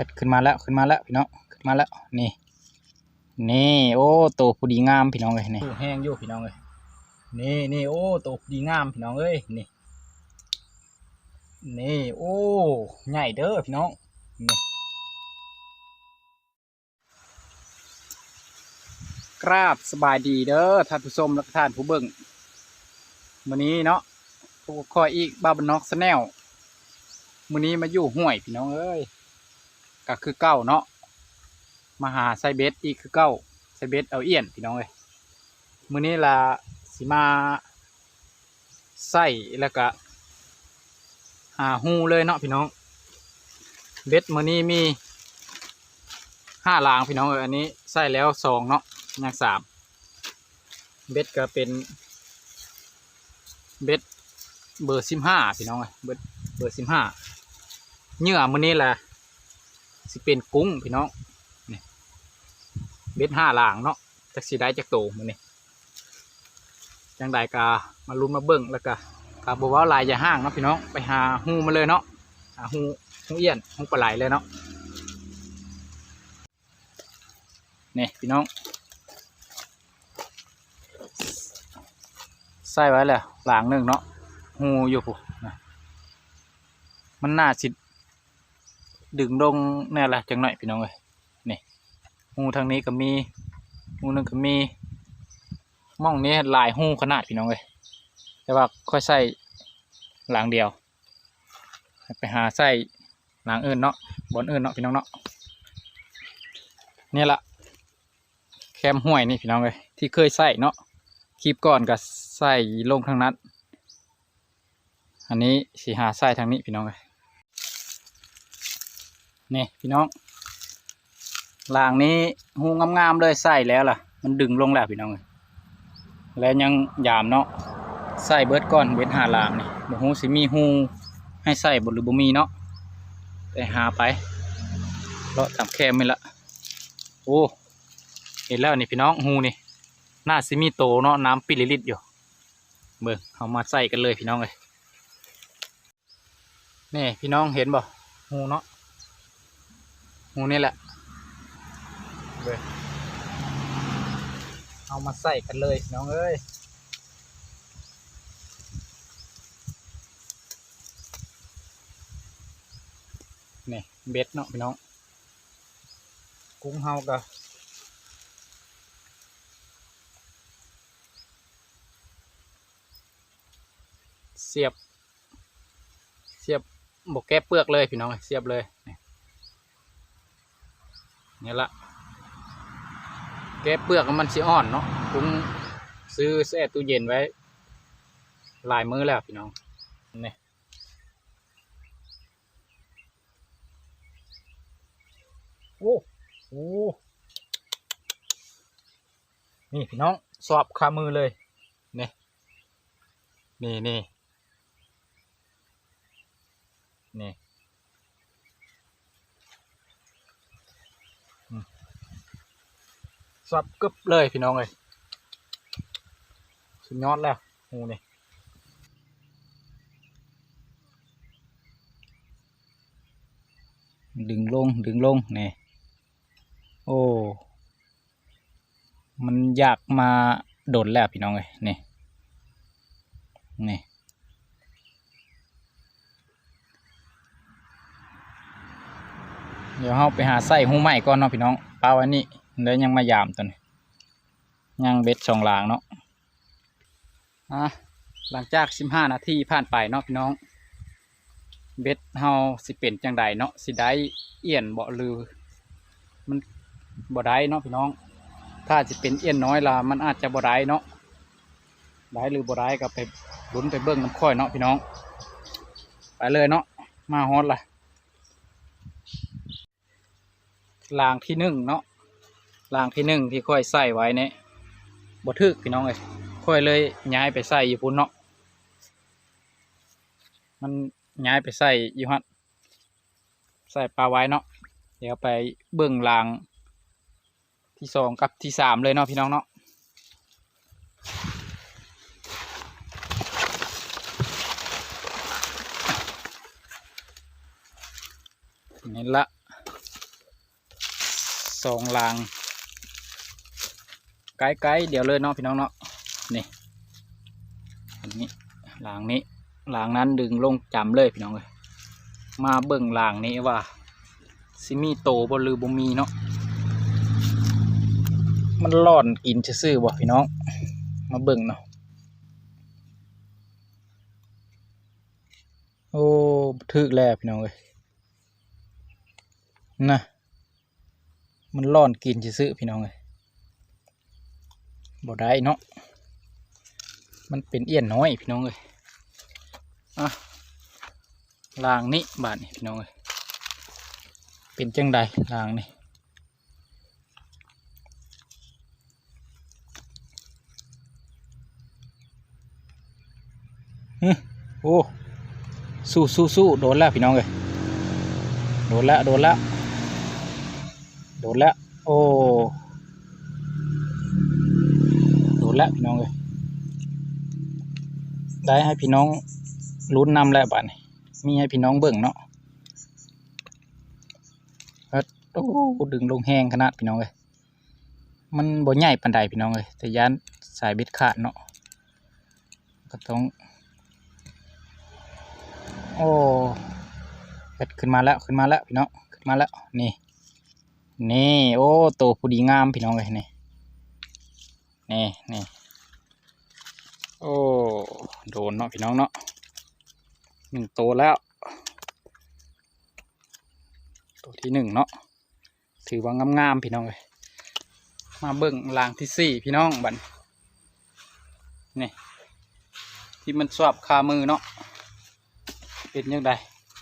ก็ขึ้นมาแล้วขึ้นมาแล้วพี่น้องขึ้นมาแล้วนี่นี่โอ้โตพอดีงามพี่น้องเลยนี่แห้งอยู่พี่น้องเลยนี่นี่โอ้โตพอดีงามพี่น้องเอ้ยนี่นี่โอ้ใหญ่เด้อพี่น้องนี่กราบสบายดีเด้อท่านผู้ชมและท่านผู้เบิ่งมื้อนี้เนาะคอยอีกบาบนอกสแนลมื้อนี้มาอยู่ห้วยพี่น้องเอ้ย ก็คือเก้าเนาะมาหาไซเบสอีกคือเก้าไซเบสเอาเอียนพี่น้องเอ้ยมือนี้ละสิมาใส่แล้วก็หาหูเลยเนาะพี่น้อง เบ็ดมือนี้มีห้าลางพี่น้องเอออันนี้ใส่แล้วสองเนาะยังสามเบ็ดก็เป็นเบ็ดเบอร์สิบห้าพี่น้องเอ้ยเบ็ดเบอร์สิบห้าเหยื่อมือนี้แหละ สิเป็นกุ้งพี่น้องนี่เบ็ดห้าลางเนาะจากสีได้จากโตมือนี้จังใดกามาลุ้นมาเบิ่งแล้วก็ครับบอกว่าลายอย่าห้างเนาะพี่น้องไปหาหูมาเลยเนาะหาหูหูเอี้ยนหูปลาไหลเลยเนาะนี่พี่น้องใส่ไว้แล้วหลางหนึ่งเนาะหูอยู่ปุ๊มันน่าสิ ดึงลงแน่ละจังหน่อยพี่น้องเลยนี่หูทางนี้ก็มีหูนึงก็มีม่องนี้ลายหูขนาดพี่น้องเลยแต่ว่าค่อยใส่หลังเดียว ไปหาใส่หลังอื่นเนาะบอนอื่นเนาะพี่น้องเนาะนี่ละแคมห้วยนี่พี่น้องเลยที่เคยใส่เนาะคลิปก่อนก็ใส่ลงทางนั้น อันนี้สีหาใส่ทางนี้พี่น้องเลย นี่พี่น้องหลังนี้หูงามๆเลยใส่แล้วล่ะ มันดึงลงแล้วพี่น้องเลยแล้วยังยามเนาะใส่เบิร์ดก่อนเบ็ดหาลางนี่บ่ฮู้สิมีฮูให้ใส่บ่หรือบ่มีเนาะแต่หาไปเลาะตามแคมนี่ละโอ้เห็นแล้วนี่พี่น้องฮูนี่หน่าสิมีโตเนาะน้ำปิลิลิตอยู่เบิ่งเอามาใส่กันเลยพี่น้องเลยนี่พี่น้องเห็นบ่ฮูเนาะ ฮูนี่แหละเบิ่งเอามาใส่กันเลยพี่น้องเอ้ยนี่เบ็ดเนาะพี่น้อง กุ้งเฮาก็เสียบ เสียบบกแก้เปลือกเลยพี่น้องเสียบเลยนี่ นี่ละแกเปลือกมันสิอ่อนเนาะกุ้งซื้อแช่ตู้เย็นไว้ หลายมื้อแล้วพี่น้องนี่โอ้โหนี่พี่น้องสอบคามือเลยนี่นี่นี่นี่อืม สอบกึบเลยพี่น้องเลยสุดยอดแล้วหูนี่ดึงลงดึงลงนี่โอ้ มันอยากมาโดดแล้วพี่น้องเลยนี่นี่เดี๋ยวเราไปหาไส้หูใหม่ก่อนเนาะพี่น้องปลาวันนี้ เดี๋ยวยังมายามตัวนี้ยังเบ็ดสองหลางเนาะอะหลังจากสิบห้านาทีผ่านไปเนาะพี่น้อง เบ็ดเฮาสิเป็นจังใดเนาะสิได้เอียนเบ่หรือ มันบ่ได้เนาะพี่น้อง ถ้าจะเป็นเอียนน้อยละมันอาจจะบ่ได้เนาะได้หรือบ่ได้ก็ไปลุ้นไปเบิ่งน้ำค่อยเนาะพี่น้อง ไปเลยเนาะมาฮอดล่ะลางที่หนึ่งเนาะ ลางที่หนึ่งที่ค่อยใส่ไว้เนี่ยบ่ทึกพี่น้องเลยค่อยเลยย้ายไปใส่อยู่พุ่นเนาะมันย้ายไปใส่อยู่ฮั่นใส่ปลาไว้เนาะเดี๋ยวไปเบิ่งรางที่สองกับที่สามเลยเนาะพี่น้องเนาะนี่ละสองลาง ไกลๆเดี๋ยวเลยเนาะพี่น้องเนาะนี่อันนี้ลางนี้หลางนั้นดึงลงจำเลยพี่น้องเลยมาเบิ่งหลางนี้ว่าซิมีโตบ่หรือบ่มีเนาะมันร่อนกินซื่อบ่พี่น้อง มาเบิ่งเนาะโอ้ถึกแล้วพี่น้องเอ้ยนะมันร่อนกินซื่อพี่น้องเอ้ย บ่ได้เนาะมันเป็นเอี้ยนน้อยพี่น้องเอ้ยอะลางนี้บาดนี่พี่น้องเอ้ยเป็นจังใดลางนี่โอ้สู้สู้สู้โดนแล้วพี่น้องเลยโดนแล้วโดนแล้วโดนแล้วโอ้โดน แล้วพี่น้องเลยได้ให้พี่น้องลุ้นนำแล้วบัดนี้มีให้พี่น้องเบิ่งเนาะเฮ็ดโอ้ดึงลงแห้งขนาดพี่น้องเลยมันบ่ใหญ่ปานใดพี่น้องเลยแต่ยานสายบ็ดขาดเนาะก็ต้องโอ้เพ็ดขึ้นมาแล้วขึ้นมาแล้วพี่น้องขึ้นมาแล้วนี่นี่โอ้โตพอดีงามพี่น้องเลยนี่ นี่นี่โอ้โดนเนาะพี่น้องเนาะหนึ่งโตแล้ว ตัวที่หนึ่งเนาะถือว่างามๆพี่น้องเลยมาเบิ่งลางที่สี่พี่น้องบันนี่ที่มันสวบคามือเนาะเป็นยังไง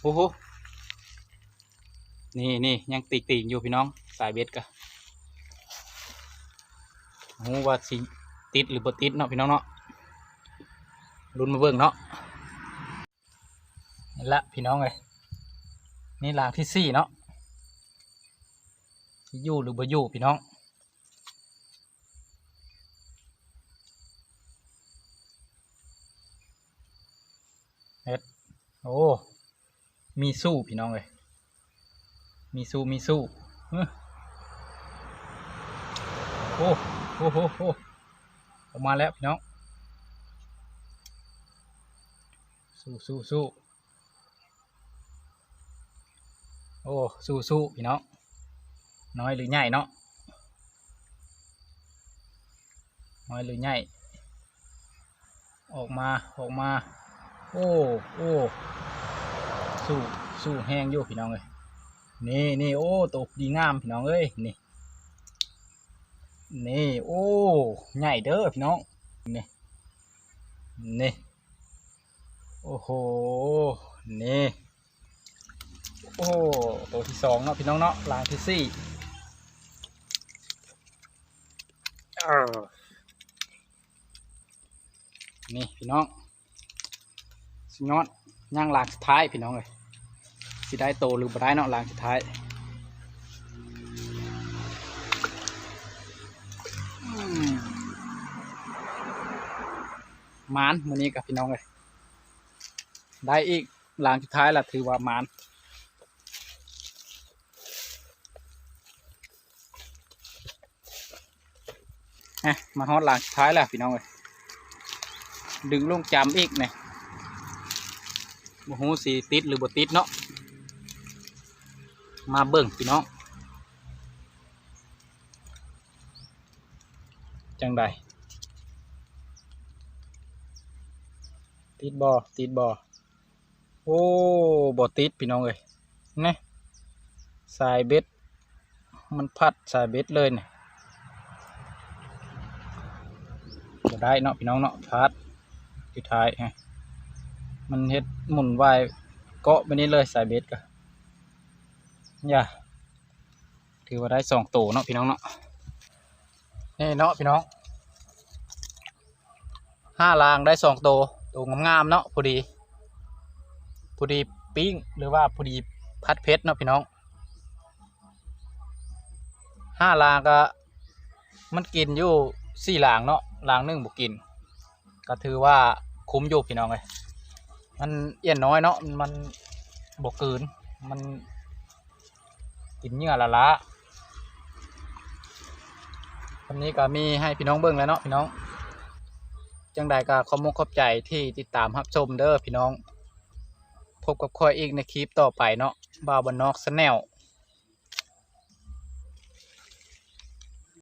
โอ้โหนี่นี่ยังติกติอยู่พี่น้องสายเบ็ดกะ หูว่าสิติดหรือบ่ติดเนาะพี่น้องเนาะรุนมาเบิ่งเนาะนี่ละพี่น้องเลยนี่ลางที่สี่เนาะอยู่หรือบ่อยู่พี่น้องเฮ็ดโอ้มีสู้พี่น้องเลยมีสู้มีสู้โอ้ โอ้โหอออกมาแล้วพี่น้อง สู้สู้สู้โอ้ สู้สู้พี่น้อง น้อยหรือใหญ่เนาะ น้อยหรือใหญ่ ออกมา ออกมา โอ้ โอ้ สู้ สู้แห้งอยู่พี่น้องเลยนี่นี่โอ้ตกดีงามพี่น้องเอ้ย นี่ นี่โอ้ใหญ่เด้อพี่น้องนี่นี่โอ้โหนี่โอ้ตัวที่สองเนาะพี่น้องเนาะลางที่สี่นี่พี่น้องสุดยอดย่างลางสุดท้ายพี่น้องเลยสิได้โตหรือบ่ได้เนาะลางสุดท้าย มานมือนี้กับพี่น้องเลยได้อีกลางสุดท้ายละถือว่ามานฮะมาฮอดลางสุดท้ายแล้วพี่น้องเลยดึงลงจำอีกเนี่ยบ่ฮู้สิติดหรือบ่ติดเนาะมาเบิ่งพี่น้อง จังใด ติดบ่อติดบ่โอ้บ่อติดพี่น้องเอ้ยนี่สายเบ็ด มันพัดสายเบ็ดเลยเนี่ยบ่ได้เนาะพี่น้องเนาะพัดสุดท้ายฮะมันเฮ็ดหมุนวายเกาะไปนี้เลยสายเบสก็อย่าถือว่าได้สองตัวเนาะพี่น้องเนาะนี่เนาะพี่น้องห้าลางได้สองตัว ตัวงามๆเนาะพอดีพอดีปิ้งหรือว่าพอดีพัดเพชรเนาะพี่น้องห้าลางก็มันกินอยู่สี่ลางเนาะลางหนึ่งบุกิน ก็ถือว่าคุ้มอยู่พี่น้องเลยมันเอียนน้อยเนาะมันบกเกินมันกินเหงื่อละละวันนี้ก็มีให้พี่น้องเบิ่งแล้วเนาะพี่น้อง จังใดก็ขอมกขอบใจที่ติดตามรับชมเด้อพี่น้อง พบกับคอยอีกในคลิปต่อไปเนาะบาวบนนอกสแนล